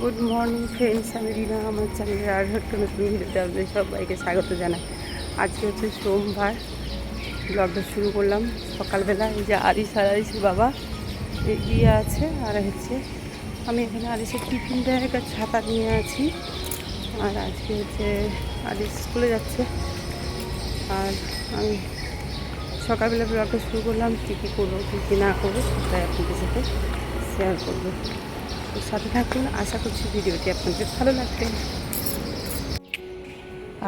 Good morning friends আমি রিনা আমার চ্যানেলের আর একটা নতুন ভিডিওতে আপনাদের সবাইকে স্বাগত জানাই। আজকে হচ্ছে সোমবার। ব্লগটা শুরু করলাম। সকালবেলা এই যে আরিস আর আরিসের বাবা এগিয়ে আছে আর হচ্ছে আমি এখানে আরিসের টিফিন ব্যাগ আর ছাতা নিয়ে আছি। আর আজকে হচ্ছে আরিস স্কুলে যাচ্ছে। আর আমি সকালবেলা ব্লগটা শুরু করলাম। কী কী করব, কী কী না করব, সেটাই আপনাদের সাথে শেয়ার করব। সাথে থাকুন। আশা করছি ভিডিওটি আপনাদের ভালো লাগবে।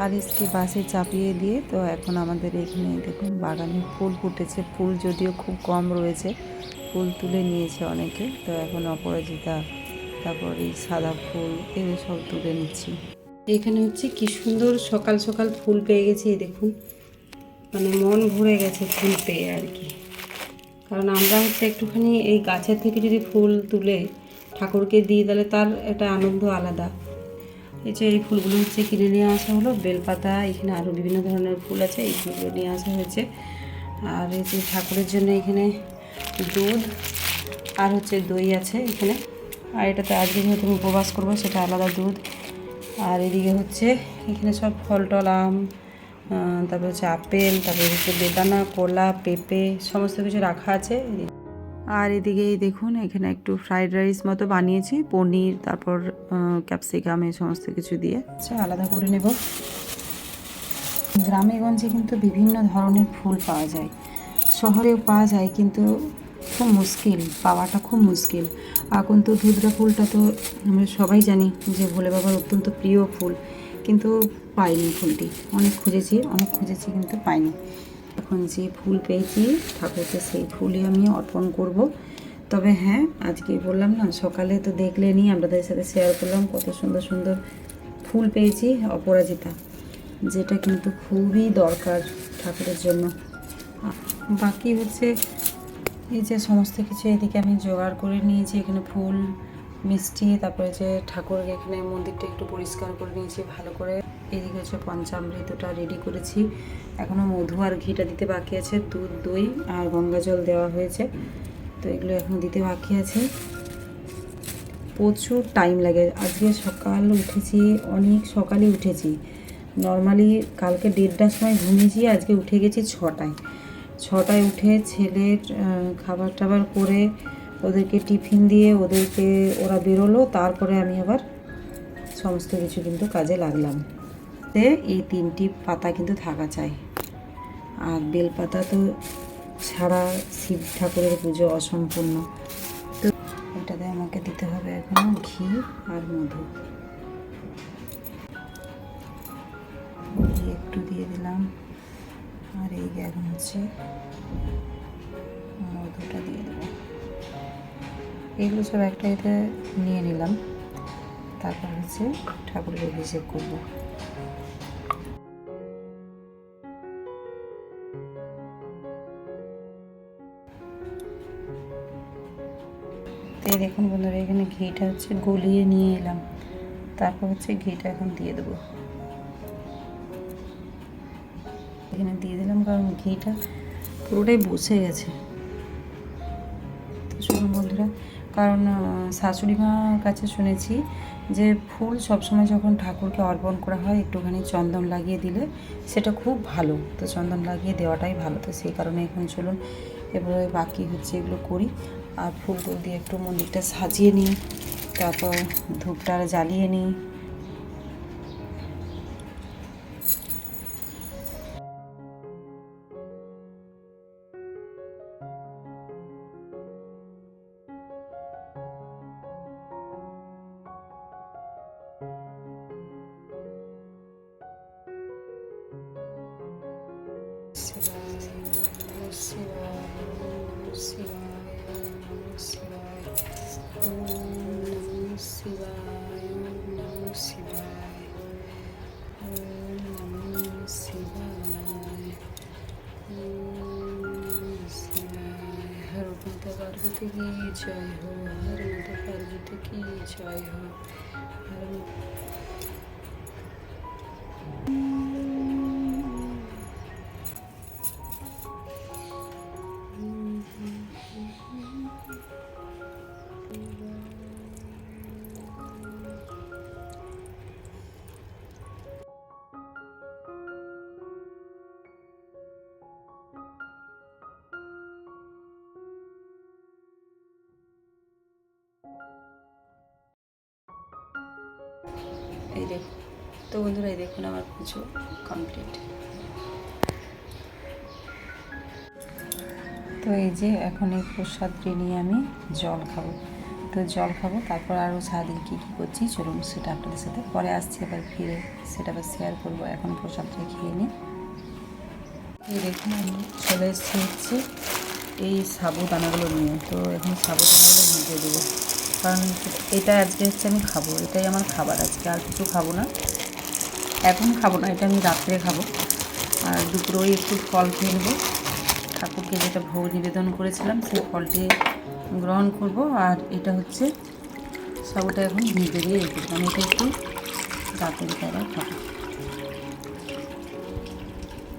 আরিসকে বাসে চাপিয়ে দিয়ে তো এখন আমাদের এখানে দেখুন বাগানে ফুল ফুটেছে। ফুল যদিও খুব কম রয়েছে, ফুল তুলে নিয়েছে অনেকে। তো এখন অপরাজিতা, তারপর এই সাদা ফুল এগুলো সব তুলে নিচ্ছি। এখানে হচ্ছে কি সুন্দর সকাল সকাল ফুল পেয়ে গেছি দেখুন। মানে মন ভরে গেছে ফুল পেয়ে আর কি। কারণ আমরা হচ্ছে একটুখানি এই গাছের থেকে যদি ফুল তুলে ঠাকুরকে দিই, তাহলে তার একটা আনন্দ আলাদা। এই যে এই ফুলগুলো হচ্ছে কিনে নিয়ে আসা হলো, বেলপাতা, এখানে আরও বিভিন্ন ধরনের ফুল আছে, এই ফুলগুলো নিয়ে আসা হয়েছে। আর এই যে ঠাকুরের জন্য এখানে দুধ আর হচ্ছে দই আছে এখানে। আর এটাতে আজকে যেহেতু উপবাস করব, সেটা আলাদা দুধ। আর এদিকে হচ্ছে এখানে সব ফল টল, আম তারপর হচ্ছে আপেল, তারপর হচ্ছে বেদানা, কলা, পেঁপে, সমস্ত কিছু রাখা আছে। আর এদিকে দেখুন, এখানে একটু ফ্রাইড রাইস মতো বানিয়েছি, পনির, তারপর ক্যাপসিকাম এই সমস্ত কিছু দিয়ে। আচ্ছা আলাদা করে নেব। গ্রামে গঞ্জে কিন্তু বিভিন্ন ধরনের ফুল পাওয়া যায়। শহরেও পাওয়া যায়, কিন্তু খুব মুশকিল, পাওয়াটা খুব মুশকিল। এখন তো ধুতরা ফুলটা তো আমরা সবাই জানি যে ভোলে বাবার অত্যন্ত প্রিয় ফুল, কিন্তু পাইনি ফুলটি। অনেক খুঁজেছি অনেক খুঁজেছি, কিন্তু পাইনি। এখন যে ফুল পেয়েছি ঠাকুরকে সেই ফুলই আমি অর্পণ করব। তবে হ্যাঁ আজকে বললাম না, সকালে তো দেখলেনি আপনাদের সাথে শেয়ার করলাম, কত সুন্দর সুন্দর ফুল পেয়েছি, অপরাজিতা, যেটা কিন্তু খুবই দরকার ঠাকুরের জন্য। বাকি হচ্ছে এই যে সমস্ত কিছু এদিকে আমি জোগাড় করে নিয়েছি, এখানে ফুল, মিষ্টি, তারপরে যে ঠাকুরের এখানে মন্দিরটা একটু পরিষ্কার করে নিয়েছি, ভালো করে এদিকে হচ্ছে পঞ্চামৃতটা রেডি করেছি। এখনও মধু আর ঘিটা দিতে বাকি আছে, দুধ, দই আর গঙ্গা জল দেওয়া হয়েছে। তো এগুলো এখন দিতে বাকি আছে। প্রচুর টাইম লাগে। আজকে সকাল উঠেছি, অনেক সকালে উঠেছি। নর্মালি কালকে দেড়টার সময় ঘুমিয়েছি, আজকে উঠে গেছি ছটায়। ছটায় উঠে ছেলের খাবার টাবার করে ওদেরকে টিফিন দিয়ে ওদেরকে ওরা বেরোলো, তারপরে আমি আবার সমস্ত কিছু কিন্তু কাজে লাগলাম। তে এই তিনটি পাতা কিন্তু থাকা চাই। আর বেলপাতা তো ছাড়া শিব ঠাকুরের পুজো অসম্পূর্ণ। তো এটাতে আমাকে দিতে হবে এখন ঘি আর মধু। একটু দিয়ে দিলাম। আর এই এখন হচ্ছে মধুটা দিয়ে দেবো এগুলো সব একটা এতে নিয়ে নিলাম। তারপর হচ্ছে ঠাকুরের অভিষেক করব। এই দেখুন বন্ধুরা, এখানে ঘিটা হচ্ছে গলিয়ে নিয়ে এলাম। তারপর হচ্ছে ঘিটা এখন দিয়ে দেবো। এখানে দিয়ে দিলাম কারণ ঘিটা পুরোটাই বসে গেছে। তো শুনুন বন্ধুরা, কারণ শাশুড়ি মার কাছে শুনেছি যে ফুল সবসময় যখন ঠাকুরকে অর্পণ করা হয়, একটুখানি চন্দন লাগিয়ে দিলে সেটা খুব ভালো। তো চন্দন লাগিয়ে দেওয়াটাই ভালো। তো সেই কারণে এখন চলুন, এবারে বাকি হচ্ছে এগুলো করি। আর ফুলগুলো দিয়ে একটু মন্দিরটা সাজিয়ে নিই তারপর ধূপটা জ্বালিয়ে নিই। শিবায় পার্বতী কি জয় হো হর মাতা পার্বতী কি জয় হো হর তো বন্ধুরা, এই দেখুন আমার পুজো কমপ্লিট তো এই যে এখন এই প্রসাদটি নিয়ে আমি জল খাব। তো জল খাব, তারপর আরও সারাদিন কী কী করছি চলুন সেটা আপনাদের সাথে পরে আসছি এবার ফিরে সেটা আবার শেয়ার করব। এখন প্রসাদটা খেয়ে নিই। দেখুন আমি চলে এসেছি হচ্ছে এই সাবুদানাগুলো নিয়ে। তো এখন সাবুদানাগুলো ভিজে দেবো। কারণ এটা হচ্ছে আমি খাব, এটাই আমার খাবার আজকে, আর কিছু খাব না। এখন খাব না, এটা আমি রাত্রে খাব। আর দুপুরে একটু ফল খেয়ে নেব। ঠাকুরকে যেটা ভোগ নিবেদন করেছিলাম, সেই ফলটি গ্রহণ করব। আর এটা হচ্ছে সবটা এখন ভিজে দিয়ে রেখে দেবো। আমি এটা একটু রাতের বেলা খাব।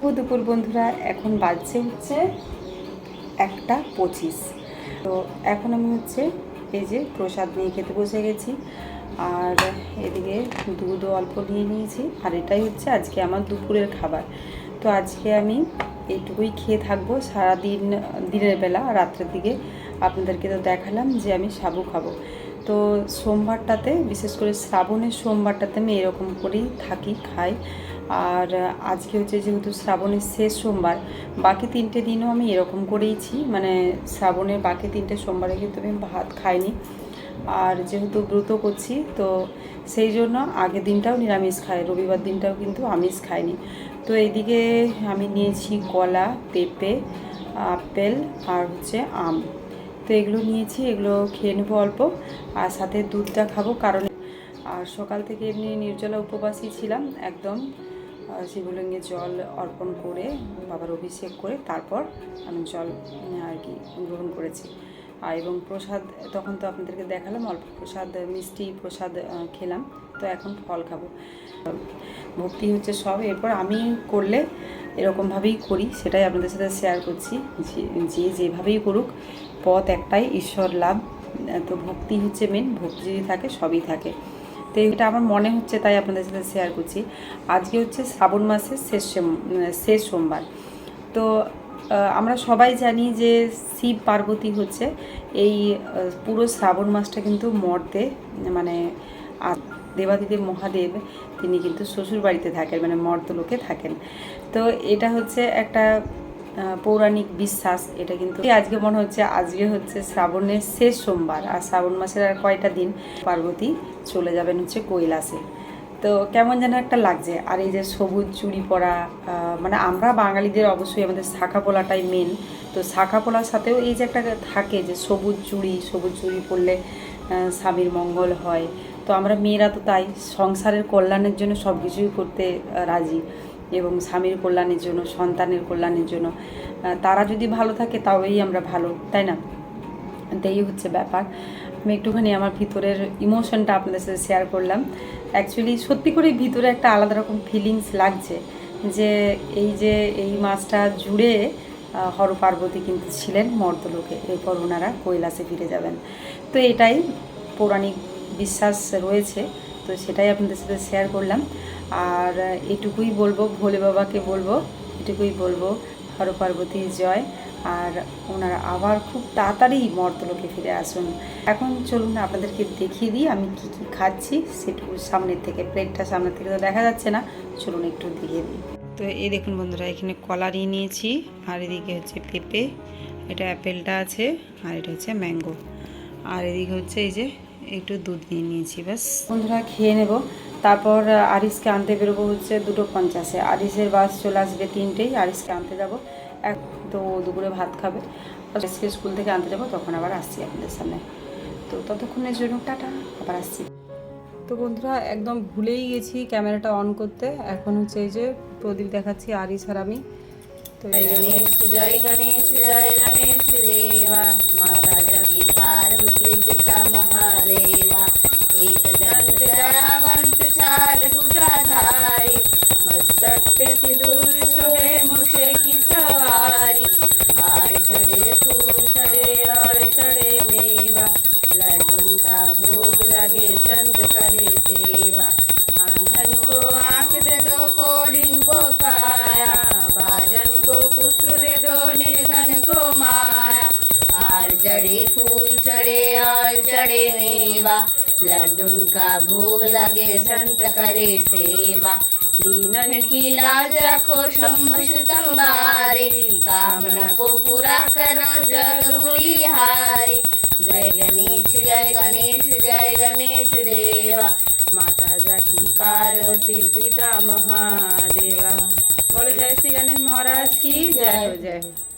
ও দুপুর বন্ধুরা, এখন বাজছে হচ্ছে একটা পঁচিশ। তো এখন আমি হচ্ছে যে প্রসাদ নিয়ে খেতে বসে গেছি। আর এদিকে দুধও অল্প নিয়ে নিয়েছি। আর এটাই হচ্ছে আজকে আমার দুপুরের খাবার। তো আজকে আমি এইটুকুই খেয়ে থাকব সারাদিন, দিনের বেলা রাত্রের দিকে আপনাদেরকে তো দেখালাম যে আমি সাবু খাব। তো সোমবারটাতে, বিশেষ করে শ্রাবণের সোমবারটাতে আমি এরকম করেই থাকি, খাই। আর আজকে হচ্ছে যেহেতু শ্রাবণের শেষ সোমবার, বাকি তিনটে দিনও আমি এরকম করেইছি মানে শ্রাবণের বাকি তিনটে সোমবারে কিন্তু আমি ভাত খাইনি। আর যেহেতু ব্রত করছি, তো সেই জন্য আগের দিনটাও নিরামিষ খাই, রবিবার দিনটাও কিন্তু আমিষ খাইনি। তো এইদিকে আমি নিয়েছি কলা, পেঁপে, আপেল আর হচ্ছে আম। তো এগুলো নিয়েছি, এগুলো খেয়ে নেব অল্প। আর সাথে দুধটা খাব কারণ আর সকাল থেকে এমনি নির্জলা উপবাসী ছিলাম একদম। শিবলিঙ্গে জল অর্পণ করে বাবার অভিষেক করে তারপর আমি জল আর কি গ্রহণ করেছি। আর এবং প্রসাদ, তখন তো আপনাদেরকে দেখালাম, অল্প প্রসাদ, মিষ্টি প্রসাদ খেলাম। তো এখন ফল খাব। ভক্তি হচ্ছে সব। এরপর আমি করলে এরকমভাবেই করি, সেটাই আপনাদের সাথে শেয়ার করছি। যে- যেভাবেই করুক, পথ একটাই, ঈশ্বর লাভ। তো ভক্তি হচ্ছে মেন ভক্তি যদি থাকে, সবই থাকে। তো এটা আমার মনে হচ্ছে, তাই আপনাদের সাথে শেয়ার করছি। আজকে হচ্ছে শ্রাবণ মাসের শেষ সোম- শেষ সোমবার। তো আমরা সবাই জানি যে শিব পার্বতী হচ্ছে এই পুরো শ্রাবণ মাসটা কিন্তু মর্তে মানে দেবাদিদেব মহাদেব, তিনি কিন্তু শ্বশুর বাড়িতে থাকেন মানে মর্তলোকে থাকেন। তো এটা হচ্ছে একটা পৌরাণিক বিশ্বাস, এটা কিন্তু আজকে মনে হচ্ছে আজকে হচ্ছে শ্রাবণের শেষ সোমবার, আর শ্রাবণ মাসের আর কয়টা দিন পার্বতী চলে যাবেন হচ্ছে কৈলাসে। তো কেমন যেন একটা লাগছে, আর এই যে সবুজ চুড়ি পরা মানে আমরা বাঙালিদের অবশ্যই আমাদের শাখা পোলাটাই মেন তো শাখা পোলার সাথেও এই যে একটা থাকে যে সবুজ চুড়ি সবুজ চুড়ি পরলে স্বামীর মঙ্গল হয়। তো আমরা মেয়েরা তো তাই সংসারের কল্যাণের জন্য সব কিছুই করতে রাজি। এবং স্বামীর কল্যাণের জন্য, সন্তানের কল্যাণের জন্য। তারা যদি ভালো থাকে তবেই আমরা ভালো, তাই না? তো এই হচ্ছে ব্যাপার। আমি একটুখানি আমার ভিতরের ইমোশনটা আপনাদের সাথে শেয়ার করলাম। অ্যাকচুয়ালি সত্যি করে ভিতরে একটা আলাদা রকম ফিলিংস লাগছে যে, এই যে, এই মাসটা জুড়ে হর পার্বতী কিন্তু ছিলেন মর্তলোকে। এরপর ওনারা কৈলাসে ফিরে যাবেন। তো এটাই পৌরাণিক বিশ্বাস রয়েছে। তো সেটাই আপনাদের সাথে শেয়ার করলাম। আর এটুকুই বলব, ভোলে বাবাকে বলব, এটুকুই বলব, হর পার্বতীর জয়। আর ওনারা আবার খুব তাড়াতাড়ি মর্তলোকে ফিরে আসুন। এখন চলুন আপনাদেরকে দেখিয়ে দিই আমি কি কি খাচ্ছি। সেটুকু সামনের থেকে, প্লেটটা সামনের থেকে তো দেখা যাচ্ছে না। চলুন একটু দেখিয়ে দিই। তো এই দেখুন বন্ধুরা, এখানে কলা নিয়ে নিয়েছি। আর এদিকে হচ্ছে পেঁপে, এটা অ্যাপেলটা আছে, আর এটা হচ্ছে ম্যাঙ্গো। আর এদিকে হচ্ছে এই যে একটু দুধ নিয়ে নিয়েছি, ব্যাস। বন্ধুরা, খেয়ে নেব। তারপর আরিসকে আনতে বেরোবো হচ্ছে দুটো পঞ্চাশে। আরিসের বাস চলে আসবে তিনটেই আরিসকে আনতে যাব। এক তো দুপুরে ভাত খাবে। আজকে স্কুল থেকে আনতে যাব তখন আবার আসছি আপনাদের সামনে। তো ততক্ষণের জন্য টাটা আবার আসছি। তো বন্ধুরা একদম ভুলেই গেছি ক্যামেরাটা অন করতে। এখন হচ্ছে এই যে প্রদীপ দেখাচ্ছি আরিস আর আমি। তো জয় গণেশ জয় গণেশ দেবা। মাতা জগি পার্বতী পিতা मस्तक पे सिंदूर सुबह मुझे की सवारी। हाय चले फूल। का भोग लगे संत करे सेवा। दीनन की लाज रखो शंभ शुतंबारे कामना को पूरा करो जग बुलिहारे जय गणेश जय गणेश जय गणेश देवा। माता जाकी पार्वती पिता महादेवा बोलो जय श्री गणेश महाराज की। जय हो जय हो।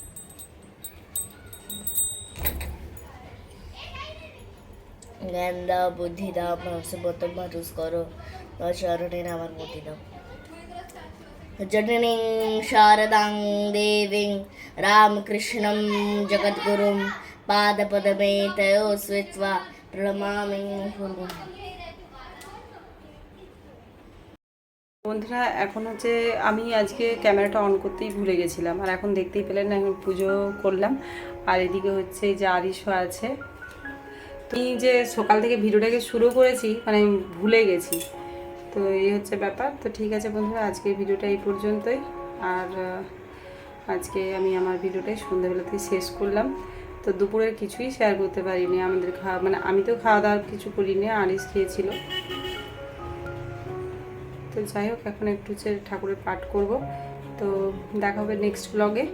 জ্ঞান দাও বুদ্ধি দাও মানুষের মতো মানুষ করো তোমার আমার মতি দাও জননীং শারদাং দেবীং রামকৃষ্ণং জগদ্গুরুং পাদপদমে তয়ো স্বিত্বা প্রণমামি মুহুর্মুহুঃ বন্ধুরা, এখন হচ্ছে আমি আজকে ক্যামেরাটা অন করতেই ভুলে গেছিলাম, আর এখন দেখতেই পেলেন এখন পুজো করলাম। আর এদিকে হচ্ছে যে আরিশও আছে। আমি যে সকাল থেকে ভিডিওটাকে শুরু করেছি মানে আমি ভুলে গেছি। তো এই হচ্ছে ব্যাপার। তো ঠিক আছে বন্ধুরা আজকে ভিডিওটা এই পর্যন্তই। আর আজকে আমি আমার ভিডিওটাই সন্ধ্যাবেলাতেই শেষ করলাম। তো দুপুরের কিছুই শেয়ার করতে পারিনি। আমাদের খাওয়া মানে আমি তো খাওয়া দাওয়া কিছু করিনি আরিস খেয়েছিল। তো যাই হোক, এখন একটু হচ্ছে ঠাকুরের পাঠ করব। তো দেখা হবে নেক্সট ব্লগে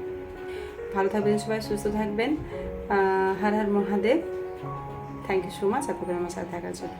ভালো থাকবেন সবাই, সুস্থ থাকবেন। Har Har Mahadev. Thank you so much আপনাদের আমার সাথে থাকার জন্য।